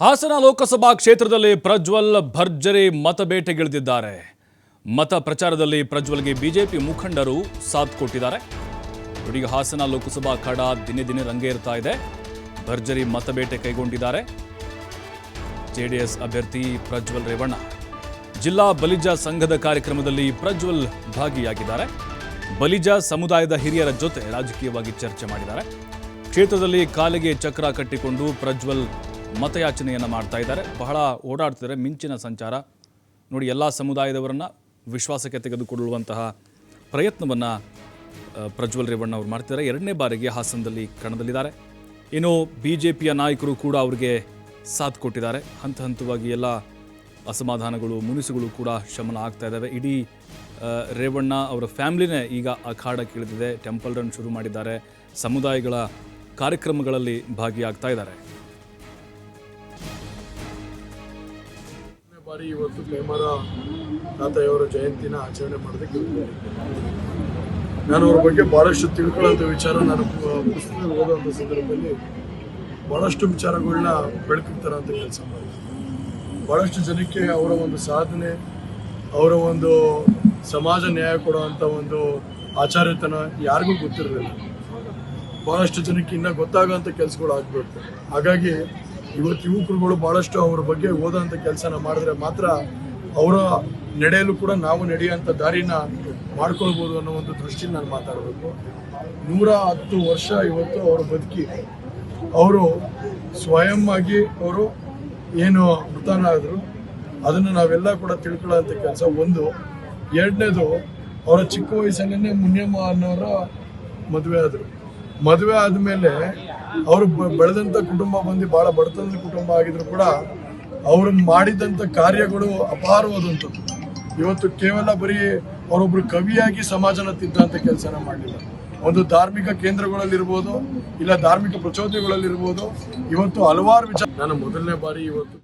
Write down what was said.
ಹಾಸನ ಲೋಕಸಭಾ ಕ್ಷೇತ್ರದಲ್ಲಿ ಪ್ರಜ್ವಲ್ ಭರ್ಜರಿ ಮತಬೇಟೆಗಿಳಿದಿದ್ದಾರೆ. ಮತ ಪ್ರಚಾರದಲ್ಲಿ ಪ್ರಜ್ವಲ್ಗೆ ಬಿಜೆಪಿ ಮುಖಂಡರು ಸಾಥ್ ಕೊಟ್ಟಿದ್ದಾರೆ. ಈಗ ಹಾಸನ ಲೋಕಸಭಾ ಅಖಾಡ ದಿನೇ ದಿನೇ ರಂಗೇರ್ತಾ ಇದೆ. ಭರ್ಜರಿ ಮತಬೇಟೆ ಕೈಗೊಂಡಿದ್ದಾರೆ. ಜೆಡಿಎಸ್ ಅಭ್ಯರ್ಥಿ ಪ್ರಜ್ವಲ್ ರೇವಣ್ಣ. ಜಿಲ್ಲಾ ಬಲಿಜ ಸಂಘದ ಕಾರ್ಯಕ್ರಮದಲ್ಲಿ ಪ್ರಜ್ವಲ್ ಭಾಗಿಯಾಗಿದ್ದಾರೆ. ಬಲಿಜ ಸಮುದಾಯದ ಹಿರಿಯರ ಜೊತೆ ರಾಜಕೀಯವಾಗಿ ಚರ್ಚೆ ಮಾಡಿದ್ದಾರೆ. ಕ್ಷೇತ್ರದಲ್ಲಿ ಕಾಲಿಗೆ ಚಕ್ರ ಕಟ್ಟಿಕೊಂಡು ಪ್ರಜ್ವಲ್ ಮತಯಾಚನೆಯನ್ನು ಮಾಡ್ತಾ ಇದ್ದಾರೆ. ಬಹಳ ಓಡಾಡ್ತಿದ್ದಾರೆ. ಮಿಂಚಿನ ಸಂಚಾರ. ನೋಡಿ, ಎಲ್ಲ ಸಮುದಾಯದವರನ್ನು ವಿಶ್ವಾಸಕ್ಕೆ ತೆಗೆದುಕೊಳ್ಳುವಂತಹ ಪ್ರಯತ್ನವನ್ನು ಪ್ರಜ್ವಲ್ ರೇವಣ್ಣ ಅವರು ಮಾಡ್ತಿದ್ದಾರೆ. ಎರಡನೇ ಬಾರಿಗೆ ಹಾಸನದಲ್ಲಿ ಕಣದಲ್ಲಿದ್ದಾರೆ. ಇನ್ನು ಬಿ ಜೆ ಪಿಯ ನಾಯಕರು ಕೂಡ ಅವರಿಗೆ ಸಾಥ್ ಕೊಟ್ಟಿದ್ದಾರೆ. ಹಂತ ಹಂತವಾಗಿ ಎಲ್ಲ ಅಸಮಾಧಾನಗಳು, ಮುನಿಸುಗಳು ಕೂಡ ಶಮನ ಆಗ್ತಾ ಇದ್ದಾವೆ. ಇಡೀ ರೇವಣ್ಣ ಅವರ ಫ್ಯಾಮಿಲಿನೇ ಈಗ ಅಖಾಡಕ್ಕೆ ಇಳಿದಿದೆ ಟೆಂಪಲ್ ರನ್ ಶುರು ಮಾಡಿದ್ದಾರೆ. ಸಮುದಾಯಗಳ ಕಾರ್ಯಕ್ರಮಗಳಲ್ಲಿ ಭಾಗಿಯಾಗ್ತಾ ಇದ್ದಾರೆ. ಬಾರಿ ಇವತ್ತು ಕೈಮಾರ ತಾತಯ್ಯವರ ಜಯಂತಿನ ಆಚರಣೆ ಮಾಡೋದಕ್ಕೆ ನಾನು ಅವ್ರ ಬಗ್ಗೆ ಭಾಳಷ್ಟು ತಿಳ್ಕೊಳ್ಳೋಂಥ ವಿಚಾರ ನಾನು ಪುಸ್ತಕ ಓದುವಂಥ ಸಂದರ್ಭದಲ್ಲಿ ಭಾಳಷ್ಟು ವಿಚಾರಗಳನ್ನ ಬೆಳಕಿಗೆ ಅಂತ ಕೆಲಸ ಮಾಡಿದೆ ಭಾಳಷ್ಟು ಜನಕ್ಕೆ ಅವರ ಒಂದು ಸಾಧನೆ, ಅವರ ಒಂದು ಸಮಾಜ ನ್ಯಾಯ ಕೊಡುವಂಥ ಒಂದು ಆಚಾರ್ಯತನ ಯಾರಿಗೂ ಗೊತ್ತಿರಲಿಲ್ಲ. ಬಹಳಷ್ಟು ಜನಕ್ಕೆ ಇನ್ನೂ ಗೊತ್ತಾಗೋಂಥ ಕೆಲಸಗಳು ಆಗಬೇಕು. ಹಾಗಾಗಿ ಇವತ್ತು ಯುವಕರುಗಳು ಬಹಳಷ್ಟು ಅವ್ರ ಬಗ್ಗೆ ಓದೋಂಥ ಕೆಲಸನ ಮಾಡಿದ್ರೆ ಮಾತ್ರ ಅವರ ನಡೆಯಲು ಕೂಡ ನಾವು ನಡೆಯುವಂಥ ದಾರಿನ ಮಾಡ್ಕೊಳ್ಬೋದು ಅನ್ನೋ ಒಂದು ದೃಷ್ಟಿ ನಾನು ಮಾತಾಡಬೇಕು. ನೂರ ಹತ್ತು ವರ್ಷ ಇವತ್ತು ಅವರು ಬದುಕಿ ಅವರು ಸ್ವಯಂ ಆಗಿ ಅವರು ಏನು ಮೃತನ ಆದರು, ಅದನ್ನು ನಾವೆಲ್ಲ ಕೂಡ ತಿಳ್ಕೊಳ್ಳೋಂಥ ಕೆಲಸ. ಒಂದು, ಎರಡನೇದು ಅವರ ಚಿಕ್ಕ ವಯಸ್ಸಲ್ಲೇ ಮುನ್ಯಮ್ಮ ಅನ್ನೋರ ಮದುವೆ ಆದರು. ಮದುವೆ ಆದಮೇಲೆ ಅವರು ಬೆಳೆದಂಥ ಕುಟುಂಬ ಬಂದು ಭಾಳ ಬಡತನದ ಕುಟುಂಬ ಆಗಿದ್ರು ಕೂಡ ಅವರು ಮಾಡಿದಂಥ ಕಾರ್ಯಗಳು ಅಪಾರವಾದಂಥದ್ದು. ಇವತ್ತು ಕೇವಲ ಬರೀ ಅವರೊಬ್ರು ಕವಿಯಾಗಿ ಸಮಾಜನ ತಿದ್ದಂಥ ಕೆಲಸನ ಮಾಡಿಲ್ಲ. ಒಂದು ಧಾರ್ಮಿಕ ಕೇಂದ್ರಗಳಲ್ಲಿರ್ಬೋದು, ಇಲ್ಲ ಧಾರ್ಮಿಕ ಪ್ರಚೋದನೆಗಳಲ್ಲಿರ್ಬೋದು, ಇವತ್ತು ಹಲವಾರು ವಿಚಾರ ನಾನು ಮೊದಲನೇ ಬಾರಿ ಇವತ್ತು